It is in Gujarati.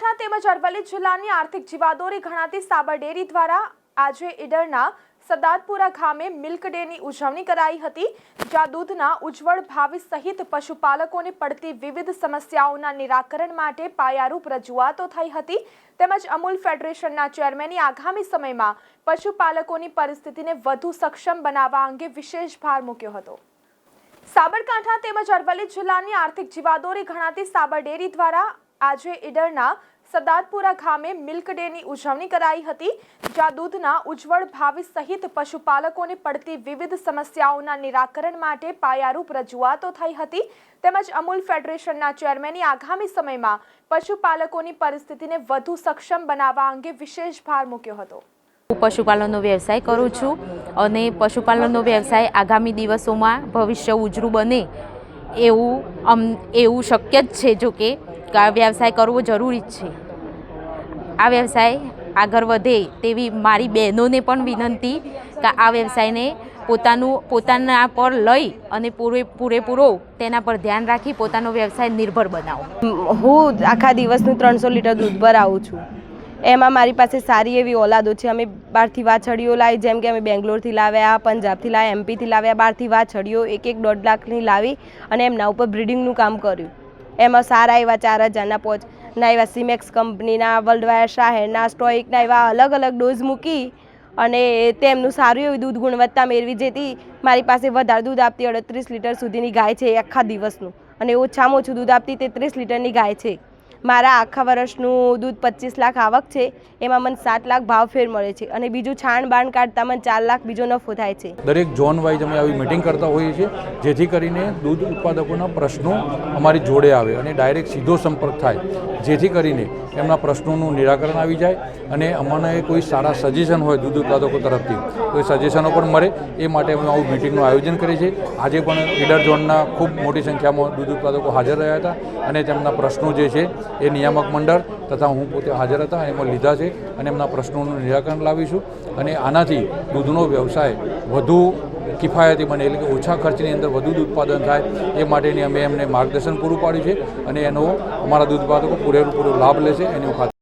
તેમજ અરવલ્લી જિલ્લાની આર્થિક જીવાદોરી ગણાતી સાબર ડેરી દ્વારા આજે ઈડરના સદાતપુરા ગામે મિલ્ક ડેની ઉજવણી કરાઈ હતી, જ્યાં દૂધના ઉજ્જવળ ભાવિ સહિત પશુપાલકોને પડતી વિવિધ સમસ્યાઓના નિરાકરણ માટે પાયારૂપ રજૂઆતો થઈ હતી. તેમજ અમૂલ ફેડરેશનના ચેરમેને આગામી સમયમાં પશુપાલકોની પરિસ્થિતિને વધુ સક્ષમ બનાવવા અંગે વિશેષ ભાર મૂક્યો હતો. સાબરકાંઠા તેમજ અરવલ્લી જિલ્લાની આર્થિક જીવાદોરી ગણાતી સાબર ડેરી દ્વારા આજે ઈડરના સદાતપુરા ગામે મિલ્ક ડેની ઉજવણી કરાઈ હતી, જ્યાં દૂધના ઉજ્જવળ ભાવિ સહિત પશુપાલકોને પડતી વિવિધ સમસ્યાઓના નિરાકરણ માટે પાયારૂપ રજૂઆતો થઈ હતી. તેમજ અમૂલ ફેડરેશનના ચેરમેને આગામી સમયમાં પશુપાલકોની પરિસ્થિતિને વધુ સક્ષમ બનાવવા અંગે વિશેષ ભાર મૂક્યો હતો. હું પશુપાલનનો વ્યવસાય કરું છું અને પશુપાલનનો વ્યવસાય આગામી દિવસોમાં ભવિષ્ય ઉજળું બને એવું અમ, એવું શક્ય જ છે જો કે વ્યવસાય કરવો જરૂરી જ છે. આ વ્યવસાય આગળ વધે તેવી મારી બહેનોને પણ વિનંતી કે આ વ્યવસાયને પોતાનું, પોતાના પર લઈ અને પૂરે, પૂરેપૂરો તેના પર ધ્યાન રાખી પોતાનો વ્યવસાય નિર્ભર બનાવો. હું આખા દિવસનું ત્રણસો લીટર દૂધ ભરાવું છું. એમાં મારી પાસે સારી એવી ઓલાદો છે. અમે બહારથી વાછડીઓ લાવી, જેમ કે અમે બેંગ્લોરથી લાવ્યા, પંજાબથી લાવ્યા, એમપીથી લાવ્યા, બહારથી વાછડીઓ એક એક દોઢ લાખની લાવી અને એમના ઉપર બ્રિડિંગનું કામ કર્યું. એમાં સારા એવા ચાર હજારના પોચ. ના એવા સિમેક્સ કંપનીના વર્લ્ડ વાયર શાહેરના સ્ટોઇકના એવા અલગ અલગ ડોઝ મૂકી અને તેમનું સારું એવું દૂધ ગુણવત્તા મેળવી જેથી મારી પાસે વધારે દૂધ આપતી અડત્રીસ લીટર સુધીની ગાય છે આખા દિવસનું. અને ઓછામાં ઓછું દૂધ આપતી તે ત્રીસ લીટરની ગાય છે. મારા આખા વર્ષનું દૂધ પચીસ લાખ આવક છે, એમાં મને સાત લાખ ભાવ ફેર મળે છે અને બીજું છાણ બાણ કાઢતા મને ચાર લાખ બીજો નફો થાય છે. દરેક ઝોન વાઇઝ અમે આવી મિટિંગ કરતા હોઈએ છીએ, જેથી કરીને દૂધ ઉત્પાદકોના પ્રશ્નો અમારી જોડે આવે અને ડાયરેક્ટ સીધો સંપર્ક થાય. જેથી કરીને એમના પ્રશ્નોનું નિરાકરણ આવી જાય અને અમને કોઈ સારા સજેશન હોય દૂધ ઉત્પાદકો તરફથી તો એ સજેશનો પણ મળે, એ માટે અમે આવું મિટિંગનું આયોજન કરીએ છીએ. આજે પણ ઈડર ઝોનના ખૂબ મોટી સંખ્યામાં દૂધ ઉત્પાદકો હાજર રહ્યા હતા અને તેમના પ્રશ્નો જે છે એ નિયામક મંડળ તથા હું પોતે હાજર હતા, એમાં લીધા છે અને એમના પ્રશ્નોનું નિરાકરણ લાવીશું. અને આનાથી દૂધનો વ્યવસાય વધુ કિફાયતી બને, એટલે કે ઓછા ખર્ચની અંદર વધુ દૂધ ઉત્પાદન થાય, એ માટેની અમે એમને માર્ગદર્શન પૂરું પાડ્યું છે અને એનો અમારા દૂધ ઉત્પાદકો પૂરેપૂરો લાભ લેશે એની હું